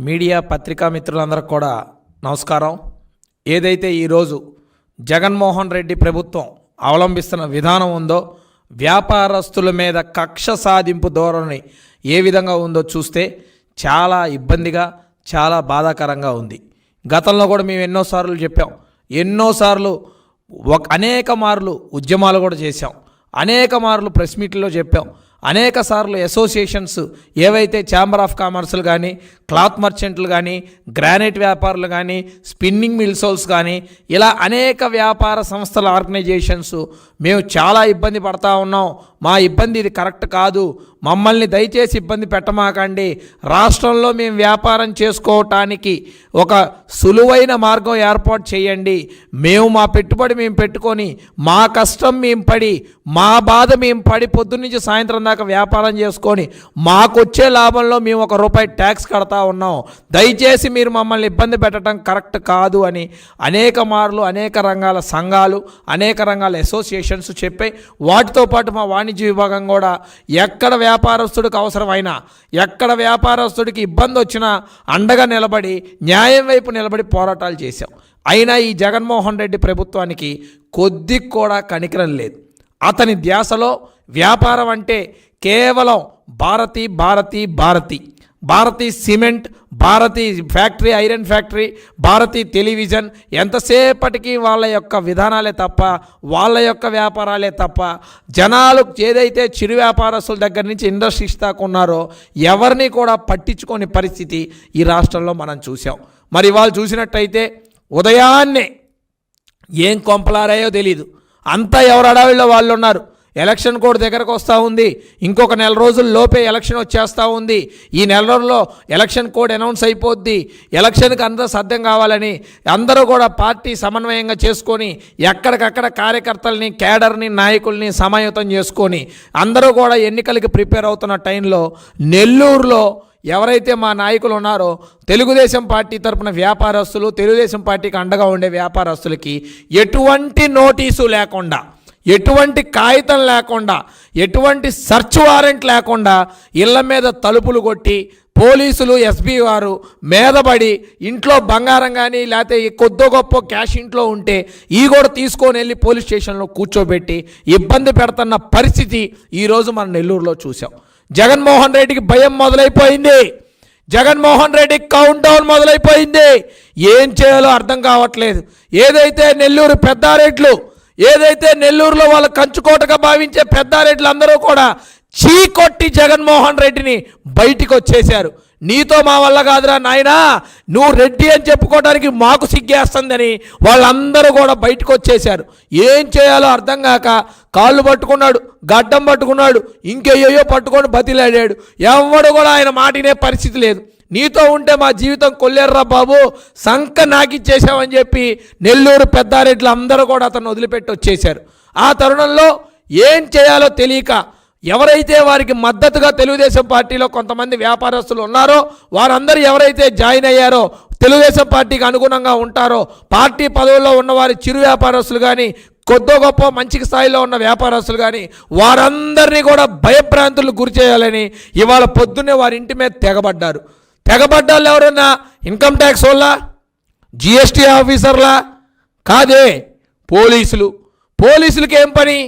Media పత్రికా మిత్రులందరికీ కూడా నమస్కారం. ఏదైతే ఈరోజు జగన్మోహన్ రెడ్డి ప్రభుత్వం అవలంబిస్తున్న విధానం ఉందో వ్యాపారస్తుల మీద కక్ష సాధింపు ధోరణి ఏ విధంగా ఉందో చూస్తే చాలా ఇబ్బందిగా చాలా బాధాకరంగా ఉంది. గతంలో కూడా మేము ఎన్నోసార్లు చెప్పాం. ఎన్నోసార్లు ఒక అనేక మార్లు ఉద్యమాలు కూడా చేశాం. అనేక మార్లు ప్రెస్ మీట్లో చెప్పాం. అనేక సార్లు అసోసియేషన్స్ ఏవైతే ఛాంబర్ ఆఫ్ కామర్స్లు కానీ క్లాత్ మర్చెంట్లు కానీ గ్రానైట్ వ్యాపారులు కానీ స్పిన్నింగ్ మిల్సోల్స్ కానీ ఇలా అనేక వ్యాపార సంస్థల ఆర్గనైజేషన్స్ మేము చాలా ఇబ్బంది పడతా ఉన్నాం. మా ఇబ్బంది ఇది కరెక్ట్ కాదు. మమ్మల్ని దయచేసి ఇబ్బంది పెట్టమాకండి. రాష్ట్రంలో మేము వ్యాపారం చేసుకోవటానికి ఒక సులువైన మార్గం ఏర్పాటు చేయండి. మేము మా పెట్టుబడి మేము పెట్టుకొని మా కష్టం మేము పడి మా బాధ మేము పడి పొద్దున్నుంచి సాయంత్రం దాకా వ్యాపారం చేసుకొని మాకొచ్చే లాభంలో మేము ఒక రూపాయి ట్యాక్స్ కడతా ఉన్నాం. దయచేసి మీరు మమ్మల్ని ఇబ్బంది పెట్టడం కరెక్ట్ కాదు అని అనేక మార్లు అనేక రంగాల సంఘాలు అనేక రంగాల అసోసియేషన్ అసోసియేషన్స్ చెప్పాయి వాటితో పాటు మా వాణిజ్య విభాగం కూడా ఎక్కడ వ్యాపారస్తుడికి అవసరమైనా ఎక్కడ వ్యాపారస్తుడికి ఇబ్బంది వచ్చినా అండగా నిలబడి న్యాయం వైపు నిలబడి పోరాటాలు చేశాం. అయినా ఈ జగన్మోహన్ రెడ్డి ప్రభుత్వానికి కొద్ది కూడా కనికరం లేదు. అతని ధ్యాసలో వ్యాపారం అంటే కేవలం Bharati Bharati Bharati. Bharati cement Bharati factory iron factory Bharati television ఎంతసేపటికి వాళ్ళ యొక్క విధానాలే తప్ప వాళ్ళ యొక్క వ్యాపారాలే తప్ప జనాలు ఏదైతే చిరు వ్యాపారస్తుల దగ్గర నుంచి ఇండస్ట్రీస్ దాకా ఉన్నారో ఎవరిని కూడా పట్టించుకోని పరిస్థితి ఈ రాష్ట్రంలో మనం చూసాం మరి వాళ్ళు చూసినట్టయితే ఉదయాన్నే ఏం కొంపలారాయో తెలియదు అంతా ఎవరు అడావిలో వాళ్ళు ఉన్నారు? ఎలక్షన్ కోడ్ దగ్గరకు వస్తూ ఉంది. ఇంకొక నెల రోజుల లోపే ఎలక్షన్ వచ్చేస్తూ ఉంది. ఈ నెల రోజుల్లో ఎలక్షన్ కోడ్ అనౌన్స్ అయిపోద్ది. ఎలక్షన్కి అందరూ సాధ్యం కావాలని అందరూ కూడా పార్టీ సమన్వయంగా చేసుకొని ఎక్కడికక్కడ కార్యకర్తల్ని కేడర్ని నాయకుల్ని సమాయుతం చేసుకొని అందరూ కూడా ఎన్నికలకి ప్రిపేర్ అవుతున్న టైంలో నెల్లూరులో ఎవరైతే మా నాయకులు ఉన్నారో తెలుగుదేశం పార్టీ తరపున వ్యాపారస్తులు తెలుగుదేశం పార్టీకి అండగా ఉండే వ్యాపారస్తులకి ఎటువంటి నోటీసు లేకుండా ఎటువంటి కాగితం లేకుండా ఎటువంటి సర్చ్ వారెంట్ లేకుండా ఇళ్ళ మీద తలుపులు కొట్టి పోలీసులు ఎస్బీ వారు మీదపడి ఇంట్లో బంగారం కానీ లేకపోతే కొద్దో గొప్ప క్యాష్ ఇంట్లో ఉంటే ఈ కూడా తీసుకొని వెళ్ళి పోలీస్ స్టేషన్లో కూర్చోబెట్టి ఇబ్బంది పెడుతున్న పరిస్థితి ఈరోజు మన నెల్లూరులో చూసాం జగన్మోహన్ రెడ్డికి భయం మొదలైపోయింది. జగన్మోహన్ రెడ్డికి కౌంట్ డౌన్ మొదలైపోయింది. ఏం చేయాలో అర్థం కావట్లేదు. ఏదైతే నెల్లూరు పెద్దారెడ్లు ఏదైతే నెల్లూరులో వాళ్ళ కంచుకోటగా భావించే పెద్దారెడ్లందరూ కూడా చీకొట్టి జగన్మోహన్ రెడ్డిని బయటికి వచ్చేశారు. నీతో మా వల్ల కాదురా నాయనా నువ్వు రెడ్డి అని చెప్పుకోవడానికి మాకు సిగ్గేస్తుందని వాళ్ళందరూ కూడా బయటకు వచ్చేశారు. ఏం చేయాలో అర్థం కాక కాళ్ళు పట్టుకున్నాడు గడ్డం పట్టుకున్నాడు ఇంకెయ్యో పట్టుకొని బతిలాడాడు. ఎవడు కూడా ఆయన మాటినే పరిస్థితి లేదు. నీతో ఉంటే మా జీవితం కొల్లేర్రా బాబు. సంక నాకిచ్చేసామని చెప్పి నెల్లూరు పెద్దారెడ్లు అందరూ కూడా అతను వదిలిపెట్టి వచ్చేశారు. ఆ తరుణంలో ఏం చేయాలో తెలియక ఎవరైతే వారికి మద్దతుగా తెలుగుదేశం పార్టీలో కొంతమంది వ్యాపారస్తులు ఉన్నారో వారందరూ ఎవరైతే జాయిన్ అయ్యారో తెలుగుదేశం పార్టీకి అనుగుణంగా ఉంటారో పార్టీ పదవుల్లో ఉన్న వారి చిరు వ్యాపారస్తులు కానీ కొద్దో గొప్ప మంచి స్థాయిలో ఉన్న వ్యాపారస్తులు కానీ వారందరినీ కూడా భయభ్రాంతులు గురి చేయాలని ఇవాళ పొద్దున్నే వారి ఇంటి మీద తెగబడ్డారు. తెగబడ్డాళ్ళు ఎవరన్నా ఇన్కమ్ ట్యాక్స్ వల్ల జిఎస్టీ ఆఫీసర్లా? కాదే పోలీసులు. పోలీసులకి ఏం పని?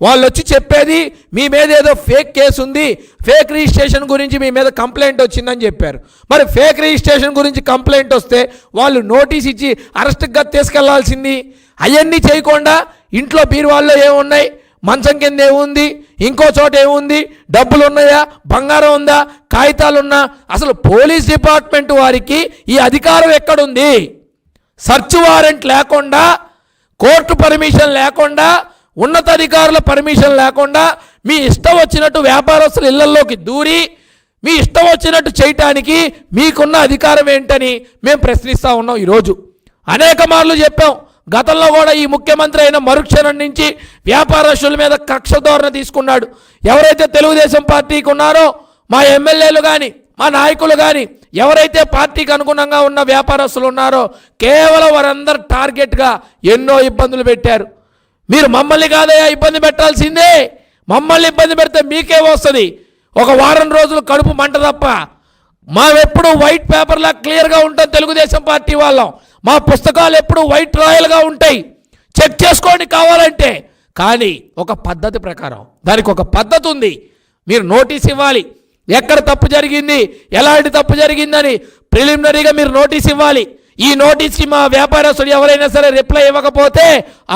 వాళ్ళు వచ్చి చెప్పేది మీ మీద ఏదో ఫేక్ కేసు ఉంది ఫేక్ రిజిస్ట్రేషన్ గురించి మీ మీద కంప్లైంట్ వచ్చిందని చెప్పారు. మరి ఫేక్ రిజిస్ట్రేషన్ గురించి కంప్లైంట్ వస్తే వాళ్ళు నోటీస్ ఇచ్చి అరెస్ట్గా తీసుకెళ్ళాల్సింది. అవన్నీ చేయకుండా ఇంట్లో బీరువాల్లో ఏమున్నాయి? మంచం కింద ఏముంది? ఇంకో చోట ఏముంది? డబ్బులు ఉన్నాయా బంగారం ఉందా? కాగితాలు ఉన్నా అసలు పోలీస్ డిపార్ట్మెంట్ వారికి ఈ అధికారం ఎక్కడుంది? సర్చ్ వారెంట్ లేకుండా కోర్టు పర్మిషన్ లేకుండా ఉన్నతాధికారుల పర్మిషన్ లేకుండా మీ ఇష్టం వచ్చినట్టు వ్యాపారస్తుల ఇళ్ళలోకి దూరి మీ ఇష్టం వచ్చినట్టు చేయటానికి మీకున్న అధికారం ఏంటని మేము ప్రశ్నిస్తూ ఉన్నాం ఈరోజు. అనేక మార్లు చెప్పాం. గతంలో కూడా ఈ ముఖ్యమంత్రి అయిన మరుక్షణం నుంచి వ్యాపారస్తుల మీద కక్ష ధోరణ తీసుకున్నాడు. ఎవరైతే తెలుగుదేశం పార్టీకి ఉన్నారో మా ఎమ్మెల్యేలు కానీ మా నాయకులు కానీ ఎవరైతే పార్టీకి అనుగుణంగా ఉన్న వ్యాపారస్తులు ఉన్నారో కేవలం వారందరూ టార్గెట్గా ఎన్నో ఇబ్బందులు పెట్టారు. మీరు మమ్మల్ని కాదయ్యా ఇబ్బంది పెట్టాల్సిందే. మమ్మల్ని ఇబ్బంది పెడితే మీకే వస్తుంది. ఒక వారం రోజులు కడుపు మంట తప్ప. మావెప్పుడు వైట్ పేపర్లా క్లియర్గా ఉంటాం తెలుగుదేశం పార్టీ వాళ్ళం. మా పుస్తకాలు ఎప్పుడు వైట్ రాయల్గా ఉంటాయి. చెక్ చేసుకోండి కావాలంటే. కానీ ఒక పద్ధతి ప్రకారం దానికి ఒక పద్ధతి ఉంది. మీరు నోటీస్ ఇవ్వాలి. ఎక్కడ తప్పు జరిగింది ఎలాంటి తప్పు జరిగిందని ప్రిలిమినరీగా మీరు నోటీస్ ఇవ్వాలి. ఈ నోటీస్కి మా వ్యాపారస్తుడు ఎవరైనా సరే రిప్లై ఇవ్వకపోతే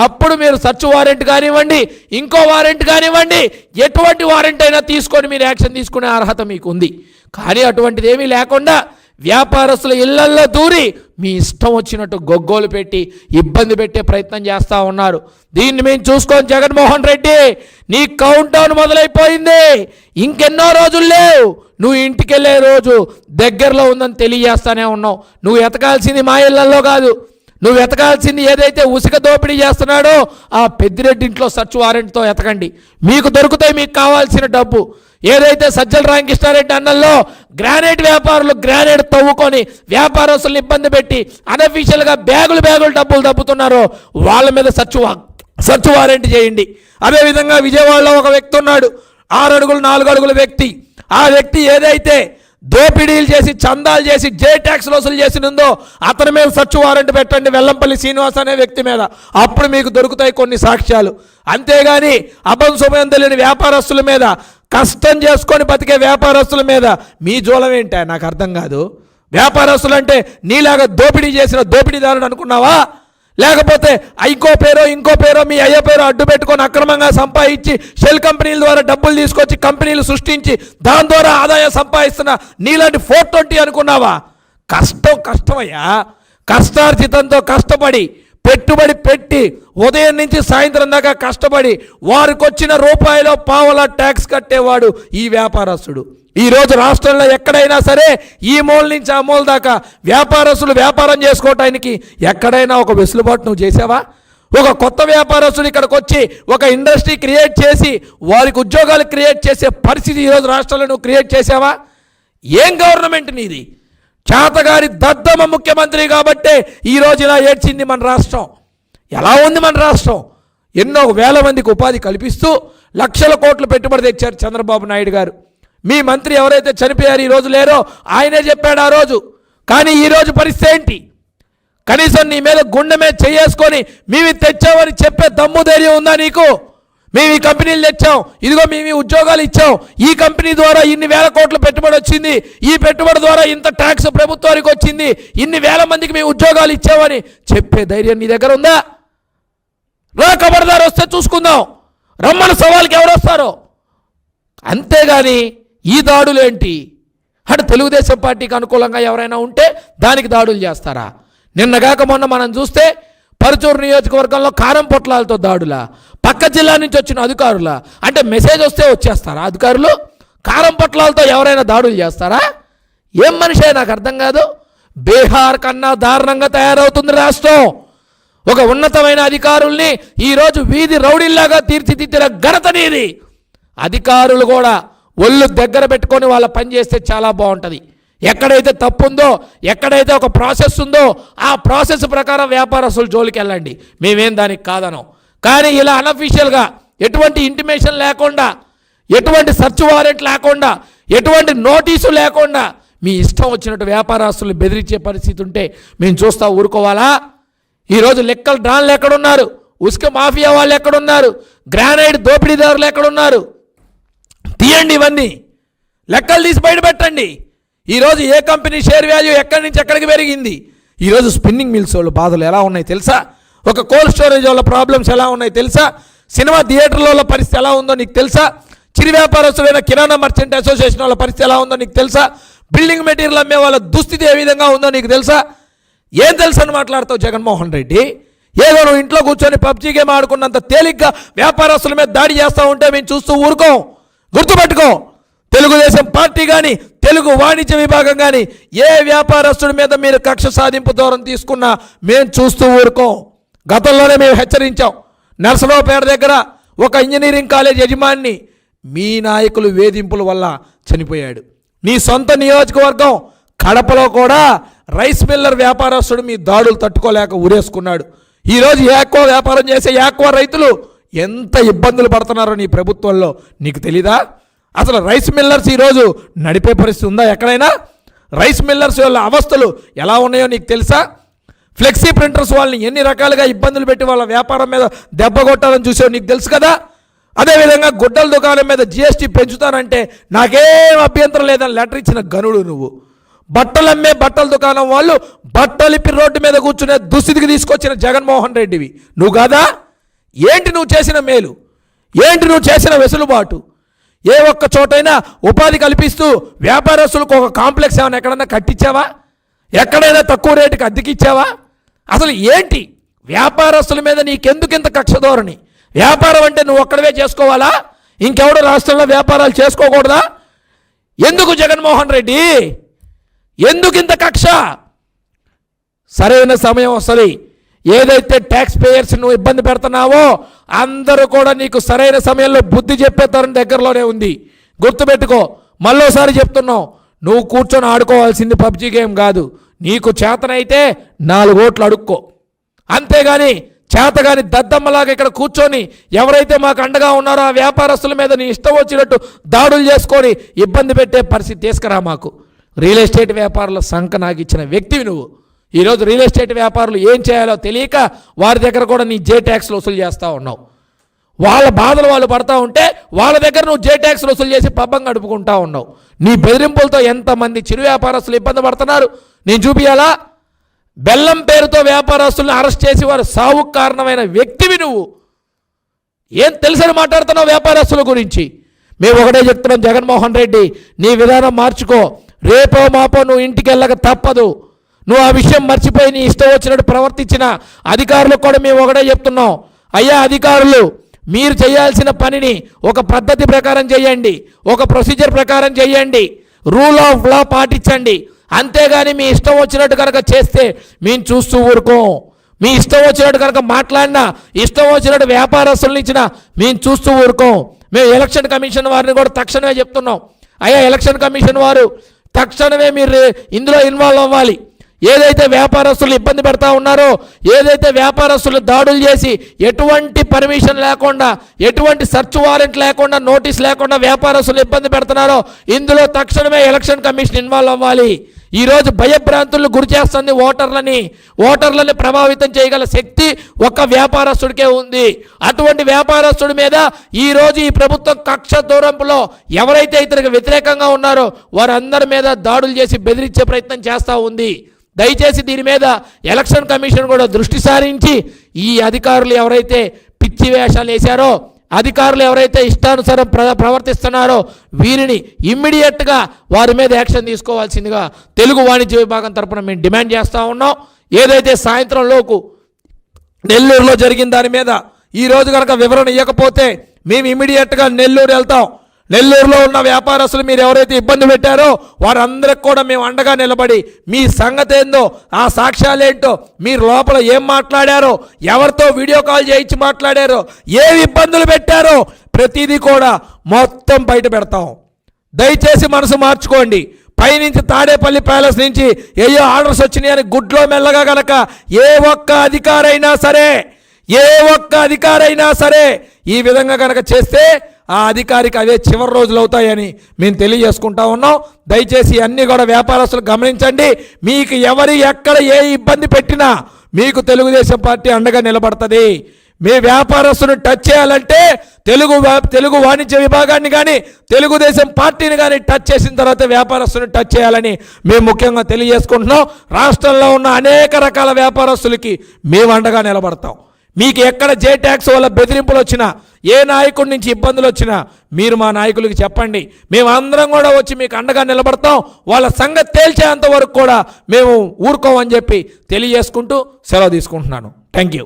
అప్పుడు మీరు సర్చ్ వారెంట్ కానివ్వండి ఇంకో వారెంట్ కానివ్వండి ఎటువంటి వారెంట్ అయినా తీసుకొని మీరు యాక్షన్ తీసుకునే అర్హత మీకు ఉంది కానీ అటువంటిది ఏమీ లేకుండా వ్యాపారస్తుల ఇళ్ళల్లో దూరి మీ ఇష్టం వచ్చినట్టు గొగ్గోలు పెట్టి ఇబ్బంది పెట్టే ప్రయత్నం చేస్తూ ఉన్నారు. దీన్ని మేము చూసుకోని జగన్మోహన్ రెడ్డి నీ కౌంట్ డౌన్ మొదలైపోయింది. ఇంకెన్నో రోజులు లేవు. నువ్వు ఇంటికి వెళ్ళే రోజు దగ్గరలో ఉందని తెలియజేస్తానే ఉన్నావు. నువ్వు ఎతకాల్సింది మా ఇళ్ళల్లో కాదు. నువ్వు ఎతకాల్సింది ఏదైతే ఉసుక దోపిడీ చేస్తున్నాడో ఆ పెద్దిరెడ్డి ఇంట్లో సర్చ్ వారెంట్తో ఎతకండి మీకు దొరుకుతాయి మీకు కావాల్సిన డబ్బు. ఏదైతే సజ్జల రామకృష్ణారెడ్డి అన్నల్లో గ్రానైట్ వ్యాపారులు గ్రానైట్ తవ్వుకొని వ్యాపారస్తులను ఇబ్బంది పెట్టి అనఫీషియల్గా బ్యాగులు బ్యాగులు డబ్బులు తప్పుతున్నారో వాళ్ళ మీద సర్చ్ సర్చ్ వారెంట్ చేయండి. అదేవిధంగా విజయవాడలో ఒక వ్యక్తి ఉన్నాడు. ఆరు అడుగులు నాలుగు అడుగుల వ్యక్తి. ఆ వ్యక్తి ఏదైతే దోపిడీలు చేసి చందాలు చేసి జే ట్యాక్స్ వసూలు చేసినందో అతని మీద సర్చ్ వారెంట్ పెట్టండి వెల్లంపల్లి శ్రీనివాస్ అనే వ్యక్తి మీద. అప్పుడు మీకు దొరుకుతాయి కొన్ని సాక్ష్యాలు. అంతేగాని అభం శుభం తెలియని వ్యాపారస్తుల మీద కష్టం చేసుకొని బతికే వ్యాపారస్తుల మీద మీ జోలం ఏంటా? నాకు అర్థం కాదు. వ్యాపారస్తులు అంటే నీలాగా దోపిడీ చేసిన దోపిడీదారుడు అనుకున్నావా? లేకపోతే ఇంకో పేరో ఇంకో పేరో మీ అయ్య పేరో అడ్డు పెట్టుకొని అక్రమంగా సంపాదించి షెల్ కంపెనీల ద్వారా డబ్బులు తీసుకొచ్చి కంపెనీలు సృష్టించి దాని ద్వారా ఆదాయం సంపాదిస్తున్న నీలాంటి ఫోర్ ట్వంటీ అనుకున్నావా? కష్టం కష్టమయ్యా. కష్టార్జితంతో కష్టపడి పెట్టుబడి పెట్టి ఉదయం నుంచి సాయంత్రం దాకా కష్టపడి వారికి వచ్చిన రూపాయలో పావల ట్యాక్స్ కట్టేవాడు ఈ వ్యాపారస్తుడు. ఈరోజు రాష్ట్రంలో ఎక్కడైనా సరే ఈ మూల నుంచి ఆ మూల దాకా వ్యాపారస్తులు వ్యాపారం చేసుకోవటానికి ఎక్కడైనా ఒక వెసులుబాటు నువ్వు చేసావా? ఒక కొత్త వ్యాపారస్తుడు ఇక్కడికి వచ్చి ఒక ఇండస్ట్రీ క్రియేట్ చేసి వారికి ఉద్యోగాలు క్రియేట్ చేసే పరిస్థితి ఈరోజు రాష్ట్రంలో నువ్వు క్రియేట్ చేసావా? ఏం గవర్నమెంట్ నీది? చేతగారి దద్దమ ముఖ్యమంత్రి కాబట్టే ఈరోజు ఇలా ఏడ్చింది మన రాష్ట్రం. ఎలా ఉంది మన రాష్ట్రం? ఎన్నో వేల మందికి ఉపాధి కల్పిస్తూ లక్షల కోట్లు పెట్టుబడి తెచ్చారు చంద్రబాబు నాయుడు గారు. మీ మంత్రి ఎవరైతే చనిపోయారు ఈ రోజు లేరో ఆయనే చెప్పాడు ఆ రోజు. కానీ ఈరోజు పరిస్థితి ఏంటి? కనీసం నీ మీద గుండె మీద చేసుకొని మేము ఇది తెచ్చామని చెప్పే దమ్ము ధైర్యం ఉందా నీకు? మేము ఈ కంపెనీలు తెచ్చాం. ఇదిగో మేము ఈ ఉద్యోగాలు ఇచ్చాం. ఈ కంపెనీ ద్వారా ఇన్ని వేల కోట్ల పెట్టుబడి వచ్చింది. ఈ పెట్టుబడి ద్వారా ఇంత ట్యాక్స్ ప్రభుత్వానికి వచ్చింది. ఇన్ని వేల మందికి మేము ఉద్యోగాలు ఇచ్చామని చెప్పే ధైర్యం నీ దగ్గర ఉందా? రా ఖబర్దారు వస్తే చూసుకుందాం. రమ్మని సవాల్కి ఎవరు వస్తారో? అంతేగాని ఈ దాడులేంటి అంటే తెలుగుదేశం పార్టీకి అనుకూలంగా ఎవరైనా ఉంటే దానికి దాడులు చేస్తారా? నిన్నగాక మొన్న మనం చూస్తే పరుచూరు నియోజకవర్గంలో కారం పొట్లాలతో దాడుల పక్క జిల్లా నుంచి వచ్చిన అధికారుల? అంటే మెసేజ్ వస్తే వచ్చేస్తారా అధికారులు? కారం పొట్లాలతో ఎవరైనా దాడులు చేస్తారా? ఏం మనిషి నాకు అర్థం కాదు. బీహార్ కన్నా దారుణంగా తయారవుతుంది రాష్ట్రం. ఒక ఉన్నతమైన అధికారుల్ని ఈరోజు వీధి రౌడీల్లాగా తీర్చిదిద్దిన ఘనత నీది. అధికారులు కూడా ఒళ్ళు దగ్గర పెట్టుకొని వాళ్ళ పని చేస్తే చాలా బాగుంటుంది. ఎక్కడైతే తప్పు ఉందో ఎక్కడైతే ఒక ప్రాసెస్ ఉందో ఆ ప్రాసెస్ ప్రకారం వ్యాపారస్తులు జోలికి వెళ్ళండి. మేమేం దానికి కాదనం. కానీ ఇలా అనఫీషియల్గా ఎటువంటి ఇంటిమేషన్ లేకుండా ఎటువంటి సర్చ్ వారెంట్ లేకుండా ఎటువంటి నోటీసు లేకుండా మీ ఇష్టం వచ్చినట్టు వ్యాపారస్తుల్ని బెదిరించే పరిస్థితి ఉంటే మేము చూస్తా ఊరుకోవాలా? ఈరోజు లెక్కలు డ్రాన్లు ఎక్కడున్నారు? ఉసుక మాఫియా వాళ్ళు ఎక్కడున్నారు? గ్రానైట్ దోపిడీదారులు ఎక్కడున్నారు? తీయండి ఇవన్నీ. లెక్కలు తీసి బయట పెట్టండి. ఈరోజు ఏ కంపెనీ షేర్ వాల్యూ ఎక్కడి నుంచి ఎక్కడికి పెరిగింది? ఈరోజు స్పిన్నింగ్ మిల్స్ వాళ్ళు బాధలు ఎలా ఉన్నాయి తెలుసా? ఒక కోల్డ్ స్టోరేజ్ వాళ్ళ ప్రాబ్లమ్స్ ఎలా ఉన్నాయి తెలుసా? సినిమా థియేటర్ల పరిస్థితి ఎలా ఉందో నీకు తెలుసా? చిరు వ్యాపారస్తులైన కిరాణా మర్చెంట్ అసోసియేషన్ వాళ్ళ పరిస్థితి ఎలా ఉందో నీకు తెలుసా? బిల్డింగ్ మెటీరియల్ అమ్మే వాళ్ళ దుస్థితి ఏ విధంగా ఉందో నీకు తెలుసా? ఏం తెలుసు అని మాట్లాడతావు జగన్మోహన్ రెడ్డి? ఏదో నువ్వు ఇంట్లో కూర్చొని పబ్జీ గేమ్ ఆడుకున్నంత తేలిగ్గా వ్యాపారస్తుల మీద దాడి చేస్తూ ఉంటే మేము చూస్తూ ఊరుకోం. గుర్తుపెట్టుకోం. తెలుగుదేశం పార్టీ కానీ తెలుగు వాణిజ్య విభాగం కానీ ఏ వ్యాపారస్తుడి మీద మీరు కక్ష సాధింపు దూరం తీసుకున్నా మేము చూస్తూ ఊరుకోం. గతంలోనే మేము హెచ్చరించాం. నరసరావుపేట దగ్గర ఒక ఇంజనీరింగ్ కాలేజ్ యజమాని మీ నాయకులు వేధింపుల వల్ల చనిపోయాడు. నీ సొంత నియోజకవర్గం కడపలో కూడా రైస్ మిల్లర్ వ్యాపారస్తుడు మీ దాడులు తట్టుకోలేక ఊరేసుకున్నాడు. ఈరోజు యాక్వా వ్యాపారం చేసే యాక్వా రైతులు ఎంత ఇబ్బందులు పడుతున్నారో నీ ప్రభుత్వంలో నీకు తెలీదా? అసలు రైస్ మిల్లర్స్ ఈరోజు నడిపే పరిస్థితి ఉందా ఎక్కడైనా? రైస్ మిల్లర్స్ వాళ్ళ అవస్థలు ఎలా ఉన్నాయో నీకు తెలుసా? ఫ్లెక్సీ ప్రింటర్స్ వాళ్ళని ఎన్ని రకాలుగా ఇబ్బందులు పెట్టి వాళ్ళ వ్యాపారం మీద దెబ్బ కొట్టాలని చూసావు నీకు తెలుసు కదా? అదేవిధంగా గుడ్డల దుకాణం మీద జిఎస్టీ పెంచుతానంటే నాకేం అభ్యంతరం లేదని లెటర్ ఇచ్చిన గనుడు నువ్వు. బట్టలు అమ్మే బట్టల దుకాణం వాళ్ళు బట్టలుప్పి రోడ్డు మీద కూర్చునే దుస్థితికి తీసుకొచ్చిన జగన్మోహన్ రెడ్డివి. నువ్వు కాదా? ఏంటి నువ్వు చేసిన మేలు? ఏంటి నువ్వు చేసిన వెసులుబాటు? ఏ ఒక్క చోటైనా ఉపాధి కల్పిస్తూ వ్యాపారస్తులకు ఒక కాంప్లెక్స్ ఏమైనా ఎక్కడన్నా కట్టించావా? ఎక్కడైనా తక్కువ రేటుకి అద్దెకిచ్చావా? అసలు ఏంటి? వ్యాపారస్తుల మీద నీకెందుకు ఇంత కక్ష ధోరణి? వ్యాపారం అంటే నువ్వు ఒక్కడవే చేసుకోవాలా? ఇంకెవడు రాష్ట్రంలో వ్యాపారాలు చేసుకోకూడదా? ఎందుకు జగన్మోహన్ రెడ్డి? ఎందుకు ఇంత కక్ష? సరైన సమయం వస్తుంది. ఏదైతే ట్యాక్స్ పేయర్స్ నువ్వు ఇబ్బంది పెడుతున్నావో అందరూ కూడా నీకు సరైన సమయంలో బుద్ధి చెప్పే తరం దగ్గరలోనే ఉంది. గుర్తుపెట్టుకో మళ్ళోసారి చెప్తున్నావు నువ్వు కూర్చొని ఆడుకోవాల్సింది పబ్జీ గేమ్ కాదు. నీకు చేతనైతే నాలుగు ఓట్లు అడుక్కో. అంతేగాని చేతగాని దద్దమ్మలాగా ఇక్కడ కూర్చొని ఎవరైతే మాకు అండగా ఉన్నారో ఆ వ్యాపారస్తుల మీద నీ ఇష్టం వచ్చినట్టు దాడులు చేసుకొని ఇబ్బంది పెట్టే పరిస్థితి తీసుకురా మాకు. రియల్ ఎస్టేట్ వ్యాపారుల సంఖ నాకు ఇచ్చిన వ్యక్తివి నువ్వు. ఈరోజు రియల్ ఎస్టేట్ వ్యాపారులు ఏం చేయాలో తెలియక వారి దగ్గర కూడా నీ జే ట్యాక్స్లు వసూలు చేస్తూ ఉన్నావు. వాళ్ళ బాధలు వాళ్ళు పడతా ఉంటే వాళ్ళ దగ్గర నువ్వు జే ట్యాక్స్ వసూలు చేసి పబ్బం గడుపుకుంటా ఉన్నావు. నీ బెదిరింపులతో ఎంతమంది చిరు వ్యాపారస్తులు ఇబ్బంది పడుతున్నారు? నేను చూపియాలా? బెల్లం పేరుతో వ్యాపారస్తులను అరెస్ట్ చేసి వారు సావుకు కారణమైన వ్యక్తివి నువ్వు. ఏం తెలుసని మాట్లాడుతున్నావు వ్యాపారస్తుల గురించి? మేము ఒకటే చెప్తున్నాం జగన్మోహన్ రెడ్డి నీ విధానం మార్చుకో. రేపో మాపో నువ్వు ఇంటికి వెళ్ళక తప్పదు. నువ్వు ఆ విషయం మర్చిపోయి నీ ఇష్టం వచ్చినట్టు ప్రవర్తించిన అధికారులకు కూడా మేము ఒకటే చెప్తున్నాం. అయ్యా అధికారులు మీరు చేయాల్సిన పనిని ఒక పద్ధతి ప్రకారం చేయండి ఒక ప్రొసీజర్ ప్రకారం చేయండి రూల్ ఆఫ్ లా పాటించండి. అంతేగాని మీ ఇష్టం వచ్చినట్టు కనుక చేస్తే మేము చూస్తూ ఊరుకోం. మీ ఇష్టం వచ్చినట్టు కనుక మాట్లాడినా ఇష్టం వచ్చినట్టు వ్యాపారస్తులను ఇచ్చినా మేము చూస్తూ ఊరుకోం. మేము ఎలక్షన్ కమిషన్ వారిని కూడా తక్షణమే చెప్తున్నాం. అయ్యా ఎలక్షన్ కమిషన్ వారు తక్షణమే మీరు ఇందులో ఇన్వాల్వ్ అవ్వాలి. ఏదైతే వ్యాపారస్తులు ఇబ్బంది పెడతా ఉన్నారో ఏదైతే వ్యాపారస్తులు దాడులు చేసి ఎటువంటి పర్మిషన్ లేకుండా ఎటువంటి సర్చ్ వారెంట్ లేకుండా నోటీస్ లేకుండా వ్యాపారస్తులు ఇబ్బంది పెడుతున్నారో ఇందులో తక్షణమే ఎలక్షన్ కమిషన్ ఇన్వాల్వ్ అవ్వాలి. ఈరోజు భయభ్రాంతులు గురి చేస్తుంది ఓటర్లని ఓటర్లని ప్రభావితం చేయగల శక్తి ఒక్క వ్యాపారస్తుడికే ఉంది. అటువంటి వ్యాపారస్తుడి మీద ఈరోజు ఈ ప్రభుత్వం కక్ష దూరంపులో ఎవరైతే ఇతనికి వ్యతిరేకంగా ఉన్నారో వారందరి మీద దాడులు చేసి బెదిరించే ప్రయత్నం చేస్తూ ఉంది. దయచేసి దీని మీద ఎలక్షన్ కమిషన్ కూడా దృష్టి సారించి ఈ అధికారులు ఎవరైతే పిచ్చి వేషాలు వేశారో అధికారులు ఎవరైతే ఇష్టానుసారం ప్ర ప్రవర్తిస్తున్నారో వీరిని ఇమ్మీడియట్గా వారి మీద యాక్షన్ తీసుకోవాల్సిందిగా తెలుగు వాణిజ్య విభాగం తరపున మేము డిమాండ్ చేస్తూ ఉన్నాం. ఏదైతే సాయంత్రంలోపు నెల్లూరులో జరిగిన దాని మీద ఈ రోజు కనుక వివరణ ఇవ్వకపోతే మేము ఇమీడియట్గా నెల్లూరు వెళ్తాం. నెల్లూరులో ఉన్న వ్యాపారస్తులు మీరు ఎవరైతే ఇబ్బంది పెట్టారో వారందరికి కూడా మేము అండగా నిలబడి మీ సంగతి ఏందో ఆ సాక్ష్యాలేంటో మీరు లోపల ఏం మాట్లాడారో ఎవరితో వీడియో కాల్ చేయించి మాట్లాడారో ఏవి ఇబ్బందులు పెట్టారో ప్రతిదీ కూడా మొత్తం బయట పెడతాం. దయచేసి మనసు మార్చుకోండి. పైనుంచి తాడేపల్లి ప్యాలెస్ నుంచి ఏయో ఆర్డర్స్ వచ్చినాయని గుడ్లో మెల్లగా గనక ఏ ఒక్క అధికారైనా సరే ఏ ఒక్క అధికారైనా సరే ఈ విధంగా కనుక చేస్తే ఆ అధికారికి అవే చివరి రోజులు అవుతాయని మేము తెలియజేసుకుంటా ఉన్నాం. దయచేసి అన్నీ కూడా వ్యాపారస్తులు గమనించండి. మీకు ఎవరి ఎక్కడ ఏ ఇబ్బంది పెట్టినా మీకు తెలుగుదేశం పార్టీ అండగా నిలబడుతుంది. మీ వ్యాపారస్తుని టచ్ చేయాలంటే తెలుగు తెలుగు వాణిజ్య విభాగాన్ని కానీ తెలుగుదేశం పార్టీని కానీ టచ్ చేసిన తర్వాత వ్యాపారస్తుని టచ్ చేయాలని మేము ముఖ్యంగా తెలియజేసుకుంటున్నాం. రాష్ట్రంలో ఉన్న అనేక రకాల వ్యాపారస్తులకి మేము అండగా నిలబడతాం. మీకు ఎక్కడ జే ట్యాక్స్ వల్ల బెదిరింపులు వచ్చినా ఏ నాయకుడి నుంచి ఇబ్బందులు వచ్చినా మీరు మా నాయకులకి చెప్పండి. మేము అందరం కూడా వచ్చి మీకు అండగా నిలబడతాం. వాళ్ళ సంగతి తేల్చేంత వరకు కూడా మేము ఊరుకోమని చెప్పి తెలియజేసుకుంటూ సెలవు తీసుకుంటున్నాను. Thank you